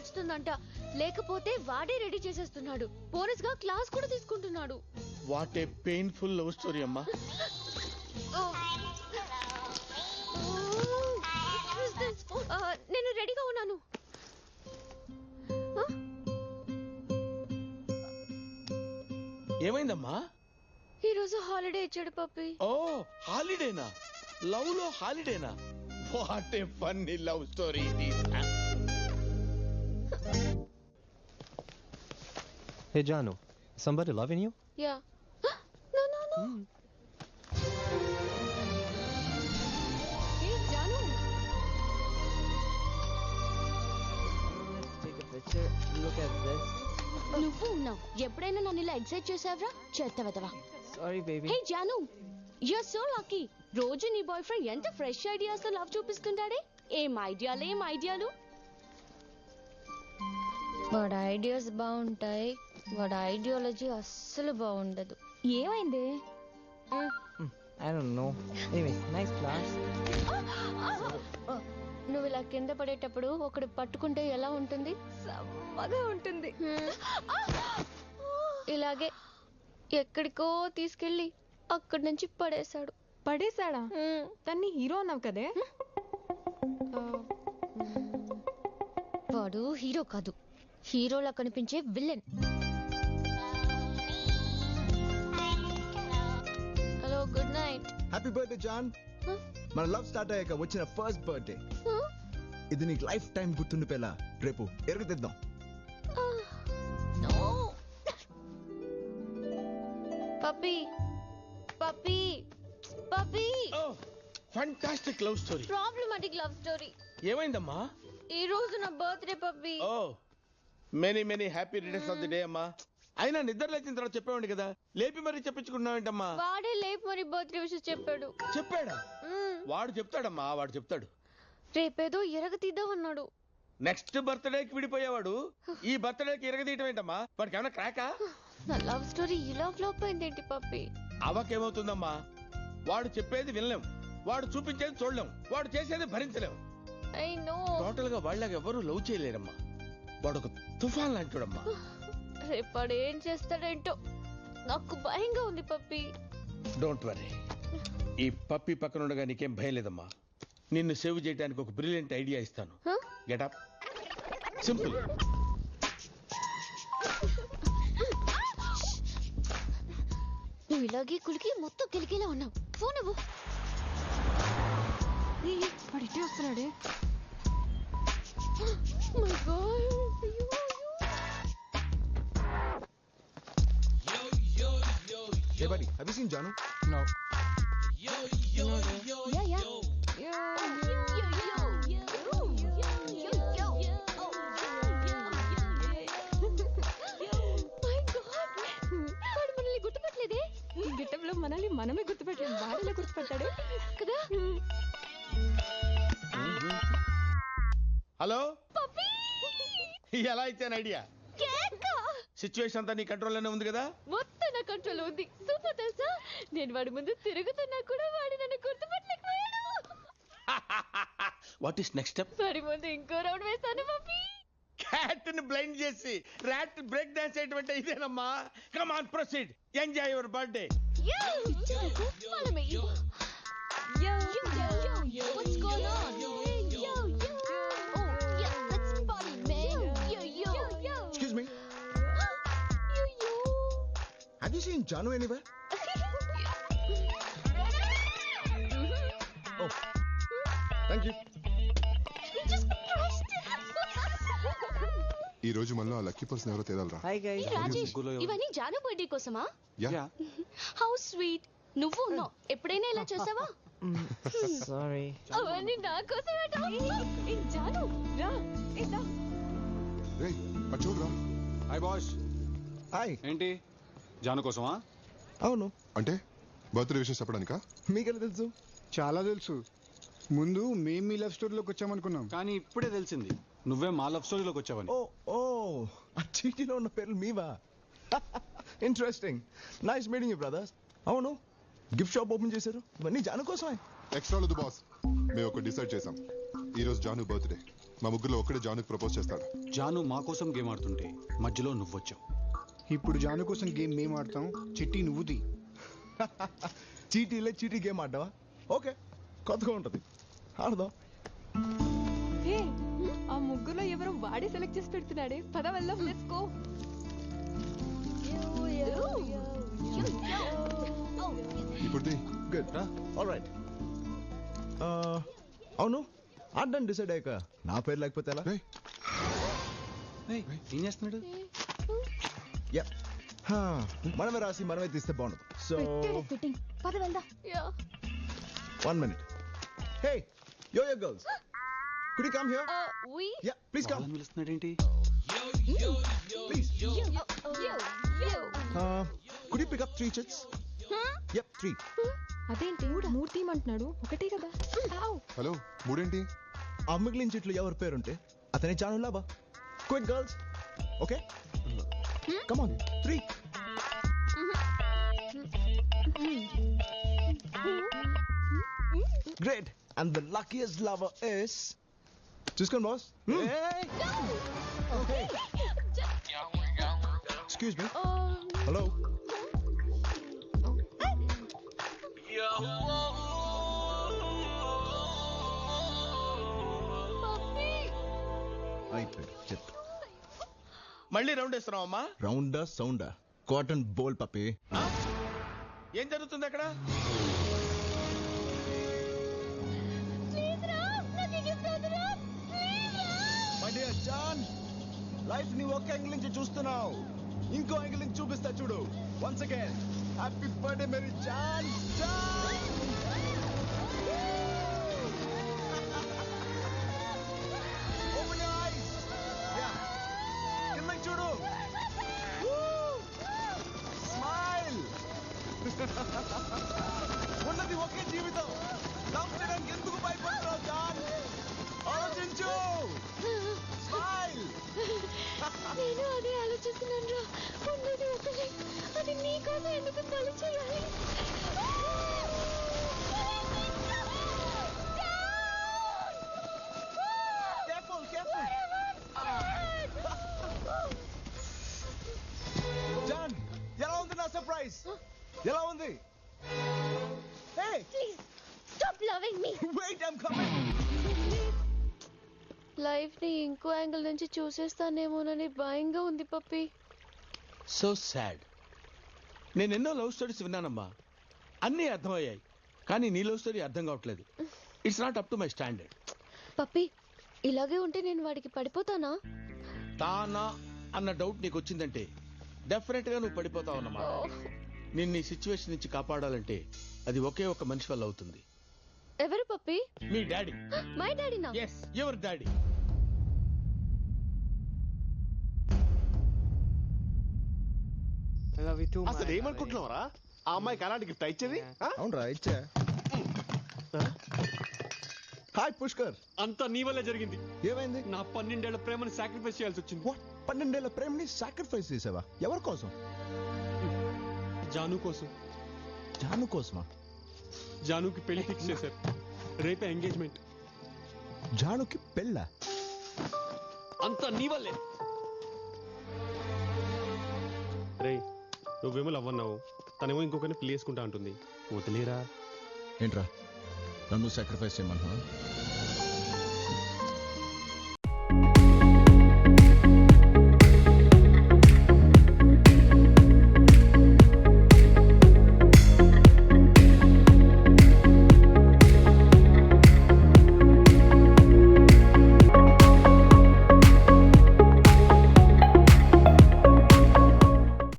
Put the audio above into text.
నచ్చుతుందంట. లేకపోతే వాడే రెడీ చేసేస్తున్నాడు. బోనస్గా క్లాస్ కూడా తీసుకుంటున్నాడు. What a painful love story అమ్మా. నేను రెడీగా ఉన్నాను? ఏమైందమ్మా? ఈరోజు హాలిడే ఇచ్చాడు పప్పి. ఓ హాలిడేనా? లవ్లో హాలిడేనా? What a funny love story ఇది. Hey Janu, somebody loving you? Yeah no no no A Janu Let's take a picture. Look at this. నువ్వు ఉన్నావు. ఎప్పుడైనా నన్ను ఇలా ఎక్సైట్ చేసావరా చెత్త Sorry, baby. Hey Janu you're so lucky రోజు నీ బాయ్ ఫ్రెండ్ ఎంత ఫ్రెష్ ఐడియాస్తో లవ్ చూపిస్తుంటాడే? ఏం ఐడియాలు ఏం ఐడియాలు? వాడి ఐడియాస్ బాగుంటాయి. వాడి ఐడియాలజీ అస్సలు బాగుండదు. ఏమైంది? I don't know. Anyway, nice class. నువ్వు ఇలా కింద పడేటప్పుడు ఒకడు పట్టుకుంటే ఎలా ఉంటుంది? సమ్మగా ఉంటుంది. ఇలాగే ఎక్కడికో తీసుకెళ్ళి అక్కడి నుంచి పడేశాడు. పడేశాడా? తన్ని హీరో అన్నావు కదే? వాడు హీరో కాదు. హీరోలా కనిపించే విలన్ హ్యాపీ బర్త్డే జాన్ మన లవ్ స్టార్ట్ అయ్యాక వచ్చిన ఫస్ట్ బర్త్డే ఇది నీకు లైఫ్ టైం గుర్తుండిపోయేలా రేపు ఎరుగుతిద్దాం puppy. Puppy. Puppy. Oh fantastic love story problematic love story ఏమైందమ్మా? ఈ రోజు నా birthday puppy. Oh many many happy returns of the day అమ్మా. అయినా నిద్ర లేచిన తర్వాత చెప్పేవాడి కదా? లేపి మరీ చెప్పించుకున్నావేంటమ్మా వాడే లేపు మరి బర్త్డే విషయం చెప్పాడు. చెప్పాడా. వాడు చెప్తాడమ్మా వాడు చెప్తాడు. రేపేదో ఎరగ తీద్దామన్నాడు నెక్స్ట్ బర్త్డేకి విడిపోయేవాడు. ఈ బర్త్డేకి ఇరగదీయటం ఏంటమ్మా వాడికి ఏమైనా క్రాకా? నా లవ్ స్టోరీ ఇలా ఫ్లాప్ అయిందేంటి పప్పి? అవకేమవుతుందమ్మా? వాడు చెప్పేది వినలేం. వాడు చూపించేది చూడలేం. వాడు చేసేది భరించలేం. I know. టోటల్గా వాళ్ళకి ఎవరు లవ్ చేయలేరమ్మా. వాడు ఒక తుఫాన్ లాంటివాడమ్మా రేపాడు ఏం చేస్తాడేంటో? నాకు భయంగా ఉంది పప్పి. డోంట్ వరీ ఈ పప్పి పక్కన ఉండగా నీకేం భయం లేదమ్మా. నిన్ను సేవ్ చేయడానికి ఒక బ్రిలియంట్ ఐడియా ఇస్తాను? గెటప్ సింపుల్ నువ్వు ఇలాగే కులికి మొత్తం కిలికిలా ఉన్నావు. ఫోన్ ఇవ్వు వాడు ఇటే వస్తున్నాడే? My God. Anybody have seen Janu No. Yeah, yeah. యో, My God. వాడు మనల్ని గుర్తుపట్టలేదే ఈ గెటప్లో మనల్ని మనమే గుర్తుపెట్టలేం వాడిలో గుర్తుపట్టాడు కదా హలో ఎలా ఇచ్చాను ఐడియా సిచ్యువేషన్ అంతా నీ కంట్రోల్లోనే ఉంది కదా? మొత్తం నా కంట్రోల్ ఉంది. సూపర్ తెలుసా? నేను వాడి ముందు తిరుగుతున్నా కూడా వాడు నన్ను గుర్తుపట్టలేకపోయాడు. వాట్ ఈస్ నెక్స్ట్ స్టెప్ వాడి ముందు ఇంకో రౌండ్ వేస్తాను పప్పి. క్యాట్ని బ్లైండ్ చేసి ర్యాట్ బ్రేక్ డాన్స్ చేయటం ఇదేనమ్మా. Come on proceed enjoy your birthday Follow anywhere oh thank you We just crushed it. ఈ రోజు మనలో ఆ లక్కీ పర్సన్ ఎవరో తేదాలరా Hi, guys. Hey, రాజేష్ ఇవన్నీ జాను బర్త్డే కోసమా? యా. హౌ స్వీట్ నువ్వు ఉన్నావు ఎప్పుడైనా ఇలా చేసావా? Sorry. అవన్నీ నా కోసమే ఏ జాను రా ఏ దా. రే అటు చూడరా. హాయ్ బాస్ హాయ్ ఏంటి? జాను కోసమా? అవును. అంటే బర్త్డే విషయం చెప్పడానికా? మీకెలా తెలుసు? చాలా తెలుసు. ముందు మేము మీ లవ్ స్టోరీలోకి వచ్చామనుకున్నాం. కానీ ఇప్పుడే తెలిసింది. నువ్వే మా లవ్ స్టోరీలోకి వచ్చావని. ఓ ఓ ఆ చీటీలో ఉన్న పేర్లు మీవా? Interesting nice meeting you brothers అవును. గిఫ్ట్ షాప్ ఓపెన్ చేశారు. ఇవన్నీ జాను కోసమే. ఎక్స్ట్రా లేదు బాస్ మేము ఒక డిసైడ్ చేసాం ఈ రోజు జాను బర్త్డే మా ముగ్గురులో ఒక్కడే జానుకి ప్రపోజ్ చేస్తాడు. జాను మా కోసం గేమ్ ఆడుతుంటే మధ్యలో నువ్వొచ్చావు. ఇప్పుడు జాను కోసం గేమ్ మేము ఆడతాం చిట్టి నువ్వుది చీటీలే చీటీ గేమ్ ఆడ్డావా ఓకే కొత్తగా ఉంటుంది ఆడదాం హే ఆ ముగ్గురులో ఎవరో వాడే సెలెక్ట్ చేసి పెడుతున్నాడే పద వెళ్దాం లెట్స్ గో ఇప్పుడు. గుడ్ ఆల్ రైట్ అవును ఆడడానికి డిసైడ్ అయ్యాక నా పేరు లేకపోతే ఎలా ఏం చేస్తున్నాడు మనమే రాసి మనమే తీస్తే బాగుండదు. సో ఫిట్టింగ్ పద వెళ్దాం. One minute hey yo yo girls could you come here we? Yeah please come వాళ్ళని పిలుస్తున్నాడు ఏంటి please you you you. Could you pick up three chits yeah three అదేంటి? మూడు? తీయమంటున్నాడు. ఒకటే కదా. హలో మూడేంటి? ఆ మిగిలిన చెట్లు ఎవరి పేరుంటే? అతని channel లాభా quick girls okay Hmm? Come on, three. Great. And the luckiest lover is. Just come, boss. Hmm? Hey. No. Okay. Excuse me. Um. Hello. మళ్ళీ రౌండ్ వేస్తున్నావు అమ్మా. రౌండా సౌండా. Cotton ball puppy. ఏం జరుగుతుంది అక్కడ? మై డియర్ జాన్ లైఫ్ని ఒక angle నుంచి చూస్తున్నావు. ఇంకో యాంగిల్ నుంచి చూపిస్తా చూడు. వన్స్ అగైన్ హ్యాపీ బర్త్డే మేరీ జాన్ జాన్ ఎలా ఉంది? Hey please stop loving me wait I'm coming లైఫ్ని ఇంకో యాంగిల్ నుంచి చూసేస్తానేమోనని భయంగా ఉంది పప్పి. సో సాడ్ నేను ఎన్నో లవ్ స్టోరీస్ విన్నానమ్మా. అన్నీ అర్థమయ్యాయి. కానీ నీ లవ్ స్టోరీ అర్థం కావట్లేదు. It's not up to my standard puppy ఇలాగే ఉంటే నేను వాడికి పడిపోతానా? తానా అన్న డౌట్ నీకు వచ్చిందంటే డెఫినెట్గా నువ్వు పడిపోతావు అన్నమాట నిన్ను ఈ సిచ్యువేషన్ నుంచి కాపాడాలంటే అది ఒకే ఒక మనిషి వల్ల అవుతుంది. ఎవరు పప్పి? మీ daddy. My డాడీనా yes your daddy love you అసలు ఏమనుకుంటున్నావరా? ఆ అమ్మాయికి అలాంటి గిఫ్ట్ ఇచ్చేది? అవునరా ఇచ్చా. హాయ్ పుష్కర్. అంతా నీ వల్లే జరిగింది. ఏమైంది? నా పన్నెండేళ్ళ ప్రేమను సాక్రిఫైస్ చేయాల్సి వచ్చింది? పన్నెండేళ్ళ ప్రేమని సాక్రిఫైస్ చేసావా? ఎవరి కోసం? జాను కోసం. జాను కోసమా? జానుకి పెళ్ళి ఫిక్స్ చేశారు. రేపే ఎంగేజ్మెంట్. జానుకి పెళ్ళా? అంతా నీ వల్లే. రే నువ్వేమో లవ్ అన్నావు తనేమో ఇంకొకరిని పెళ్ళి చేసుకుంటా అంటుంది. వదిలేరా? ఏంట్రా? నన్ను సాక్రిఫైస్ చేయమన్నా